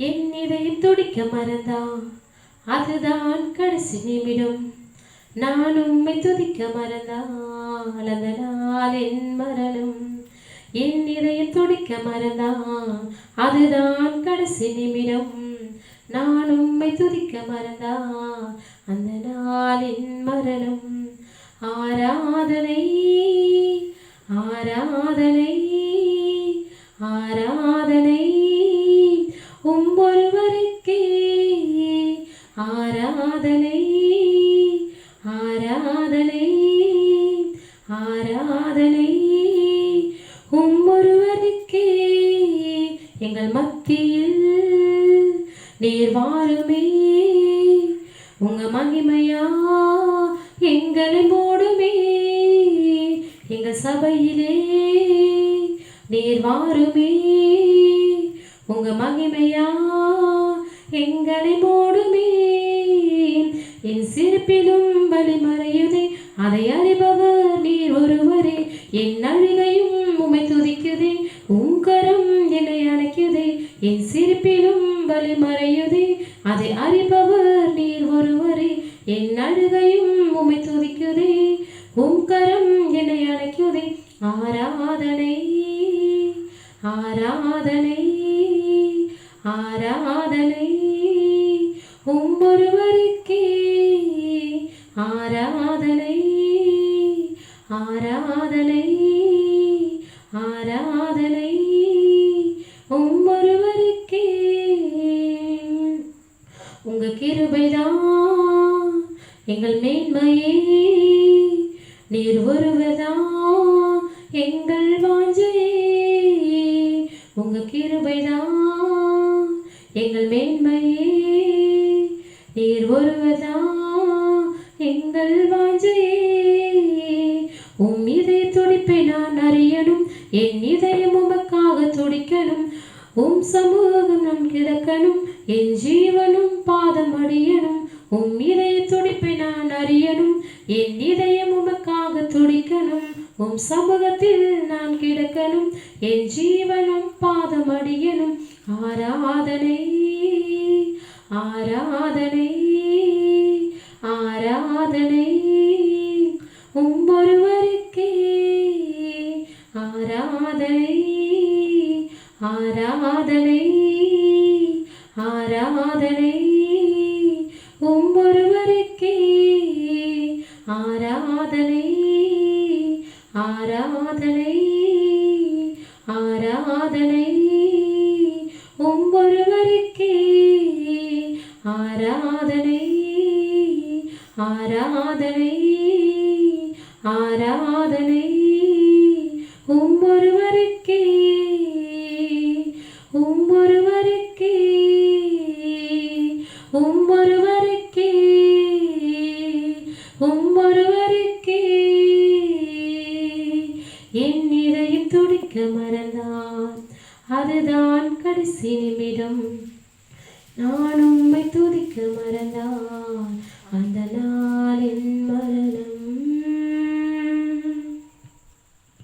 என் இதயம் துடிக்க மறந்தான். அதுதான் கடைசி நிமிடம். நான் உண்மை துதிக்க மறந்தால் என் மரணம். என் இதயம் துடிக்க மறந்தான் அதுதான் கடைசி நிமிடம். நான் உண்மை துதிக்க மறந்தா அந்த நாள் என் மரணம். ஆராதனை ஆராதனை. ஆராதனை ஆராதனை ஆராதனை. உம்மொருவருக்கே எங்கள் மத்தியில் நீர் வாழுமே உங்க மகிமையா எங்களை மூடுமே. எங்கள் சபையிலே நீர் வாருமே. உங்க மகிமையா இருப்பினும் வழிமறையுதே அதை அறிபவர் நீர் ஒருவரே. என் அழுகையும் உமை துதிக்குதே. உங்கரம் என்னை அழைக்குதே என் சிரிப்பிலும் வழிமறையுதே. அதை அறிபவர் நீர் ஒருவரே. என் அழுகையும் உமை துதிக்குதே. உங்கரம் என்னை அழைக்குதே ஆராதனை ஆராதனை ஆராதனை. உம்பொருவர் ஆராதனை ஆராதனை ஆராதனை உம் ஒருவருக்கே உங்க கிருபைதான் எங்கள் மேன்மையே. நீர் ஒருவதான் எங்கள் வாஞ்சையே. உங்க கிருபைதான் எங்கள் மேன்மையே. நீர் ஒருவதான் எங்கள் வாஞ்சையே உம் இதய துடிப்பை நான் அறியணும் என் இதயம் உமக்காக துடிக்கணும் உம் சமூகம் நான் கிடக்கணும் என் ஜீவனும் பாதம் அடியணும் உம் இதய துடிப்பை நான் அறியணும் என் இதயம் உமக்காக துடிக்கணும் உம் சமூகத்தில் நான் கிடக்கணும் என் ஜீவனும் பாதம் அடியணும். ஆராதனை ஆராதனை. ஒருவருக்கே ஆராதனை ஆராதனை ஆராதனை. உம் ஒருவருக்கே ஆராதனை ஆராதனை ஆராதனை. ஒவ்வொருவருக்கே ஆராதனை ஆராதனை. ஆராதனை உம்மொருவருக்கே உம் ஒருவருக்கே என் இதயம் துடிக்க மறந்தான் அதுதான் கடைசி நிமிடம். நான் உம்மை துதிக்க மறந்தான் அந்த